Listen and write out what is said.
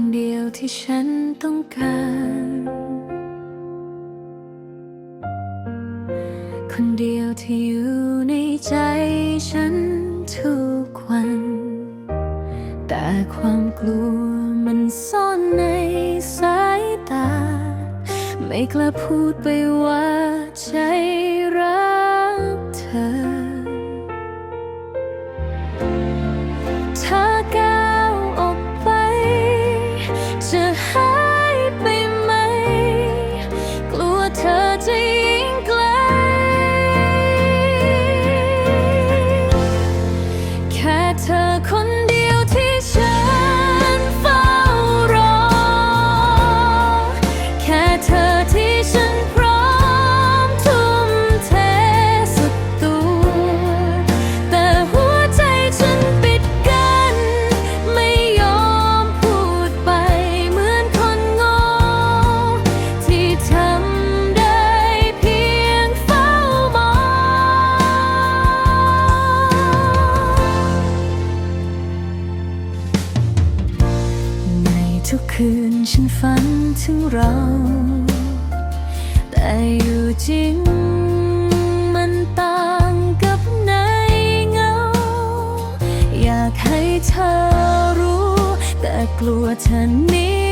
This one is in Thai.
คนเดียวที่ฉันต้องการ คนเดียวที่อยู่ในใจฉันทุกวัน แต่ความกลัวมันซ่อนในสายตา ไม่กล้าพูดไปว่าใจ ทุกคืนฉันฝันถึงเรา แต่อยู่จริงมันต่างกับในเงา อยากให้เธอรู้ แต่กลัวเธอนี้